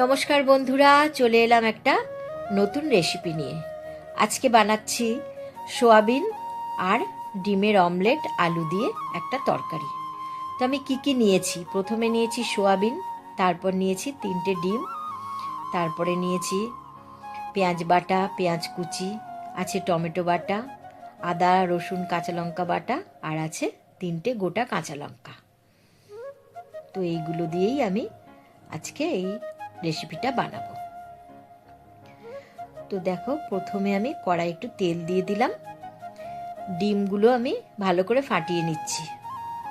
নমস্কার বন্ধুরা, চলে এলাম একটা নতুন রেসিপি নিয়ে। আজকে বানাচ্ছি সোয়াবিন আর ডিমের অমলেট আলু দিয়ে একটা তরকারি। তো আমি কি কি নিয়েছি? প্রথমে নিয়েছি সোয়াবিন, তারপর নিয়েছি তিনটে ডিম, তারপরে নিয়েছি পেঁয়াজ বাটা, পেঁয়াজ কুচি, আছে টমেটো বাটা, আদা, রসুন, কাঁচা লঙ্কা বাটা, আর আছে তিনটে গোটা কাঁচা লঙ্কা। তো এইগুলো দিয়েই আমি আজকে এই রেসিপিটা বানাবো। তো দেখো, প্রথমে আমি কড়াই একটু তেল দিয়ে দিলাম। ডিমগুলো আমি ভালো করে ফাটিয়ে নিচ্ছি।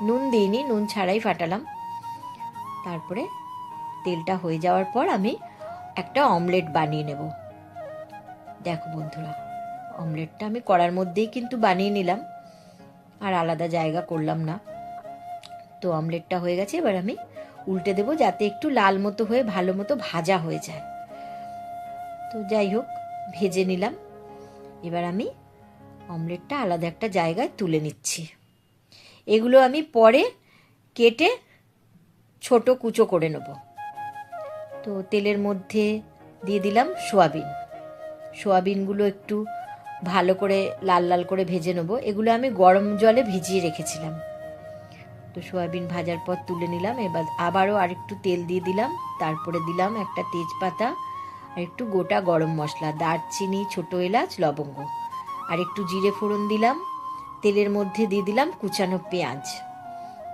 নুন দিইনি, নুন ছাড়াই ফাটালাম। তারপরে তেলটা হয়ে যাওয়ার পর আমি একটা অমলেট বানিয়ে নেব। দেখো বন্ধুরা, অমলেটটা আমি কড়ার মধ্যেই কিন্তু বানিয়ে নিলাম। আর আলাদা জায়গা করলাম না। তো অমলেটটা হয়ে গেছে, এবার আমি উল্টে দেবো যাতে একটু লাল মতো হয়ে ভালো মতো ভাজা হয়ে যায়। তো যাই হোক, ভেজে নিলাম। এবার আমি অমলেটটা আলাদা একটা জায়গায় তুলে নিচ্ছি। এগুলো আমি পরে কেটে ছোট কুচো করে নেব। তো তেলের মধ্যে দিয়ে দিলাম সোয়াবিন। সোয়াবিনগুলো একটু ভালো করে লাল লাল করে ভেজে নেব। এগুলো আমি গরম জলে ভিজিয়ে রেখেছিলাম। তো সয়াবিন ভাজার পর তুলে নিলাম। এবার আবারও আরেকটু তেল দিয়ে দিলাম। তারপরে দিলাম একটা তেজপাতা আর একটু গোটা গরম মশলা, দারচিনি, ছোট এলাচ, লবঙ্গ। আর একটু জিরে ফোড়ন দিলাম। তেলের মধ্যে দিয়ে দিলাম কুচানো পেঁয়াজ।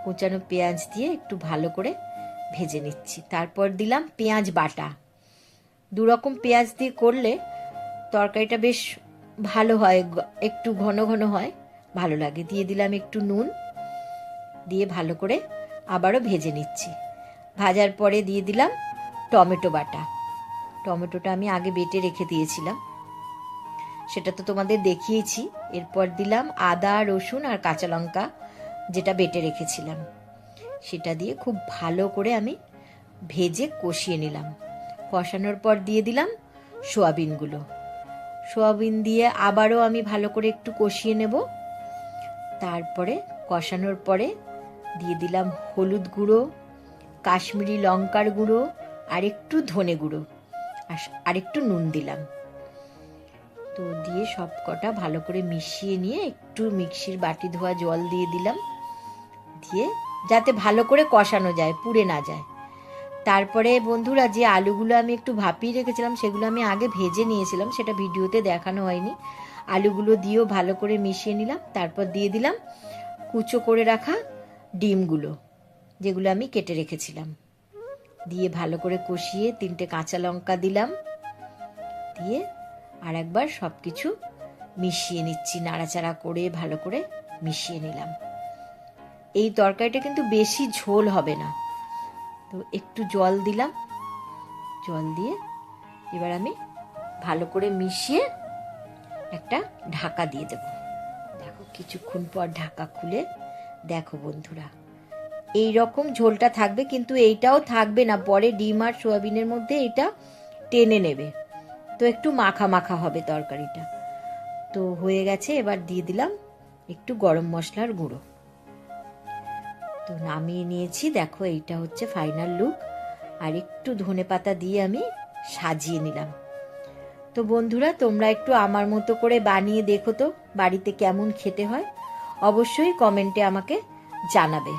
কুচানো পেঁয়াজ দিয়ে একটু ভালো করে ভেজে নিচ্ছি। তারপর দিলাম পেঁয়াজ বাটা। দু রকম পেঁয়াজ দিয়ে করলে তরকারিটা বেশ ভালো হয় একটু ঘন ঘন হয়, ভালো লাগে। দিয়ে দিলাম একটু নুন। দিয়ে ভালো করে আবারও ভেজে নিচ্ছি। ভাজার পরে দিয়ে দিলাম টমেটো বাটা। টমেটোটা আমি আগে বেটে রেখে দিয়েছিলাম। সেটা তো তোমাদের দেখিয়েছি। এরপর দিলাম আদা, রসুন আর কাঁচা লঙ্কা, যেটা বেটে রেখেছিলাম। সেটা দিয়ে খুব ভালো করে আমি ভেজে কষিয়ে নিলাম। কষানোর পর দিয়ে দিলাম সোয়াবিনগুলো। সোয়াবিন দিয়ে আবারও আমি ভালো করে একটু কষিয়ে নেব। তারপরে কষানোর পরে দিয়ে দিলাম হলুদ গুঁড়ো, কাশ্মীরি লঙ্কার গুঁড়ো আর একটু ধনে গুঁড়ো, আর আরেকটু নুন দিলাম। তো দিয়ে সব কটা ভালো করে মিশিয়ে নিয়ে একটু মিক্সির বাটি ধোয়া জল দিয়ে দিলাম। দিয়ে যাতে ভালো করে কষানো যায়, পুড়ে না যায়। তারপরে বন্ধুরা যে আলুগুলো আমি একটু ভাপিয়ে রেখেছিলাম, সেগুলো আমি আগে ভেজে নিয়েছিলাম, সেটা ভিডিওতে দেখানো হয়নি। আলুগুলো দিয়েও ভালো করে মিশিয়ে নিলাম। তারপর দিয়ে দিলাম কুচো করে রাখা ডিমগুলো, যেগুলো আমি কেটে রেখেছিলাম। দিয়ে ভালো করে কষিয়ে তিনটে কাঁচা লঙ্কা দিলাম। দিয়ে আর একবার সব কিছু মিশিয়ে নিচ্ছি, নাড়াচাড়া করে ভালো করে মিশিয়ে নিলাম। এই তরকারিটা কিন্তু বেশি ঝোল হবে না। তো একটু জল দিলাম। জল দিয়ে এবার আমি ভালো করে মিশিয়ে একটা ঢাকা দিয়ে দেব। দেখো, কিছুক্ষণ পর ঢাকা খুলে দেখো বন্ধুরা এই রকম ঝোলটা থাকবে কিন্তু এইটাও থাকবে না। পরে ডিম আর সোয়াবিনের মধ্যে এটা টেনে নেবে। তো একটু মাখা মাখা হবে তরকারিটা। তো হয়ে গেছে, এবার দিয়ে দিলাম একটু গরম মশলার গুঁড়ো। তো নামিয়ে নিয়েছি, দেখো এইটা হচ্ছে ফাইনাল লুক আর একটু ধনে পাতা দিয়ে আমি সাজিয়ে নিলাম। তো বন্ধুরা, তোমরা একটু আমার মতো করে বানিয়ে দেখো তো, বাড়িতে কেমন খেতে হয়। অবশ্যই কমেন্টে আমাকে জানাবে।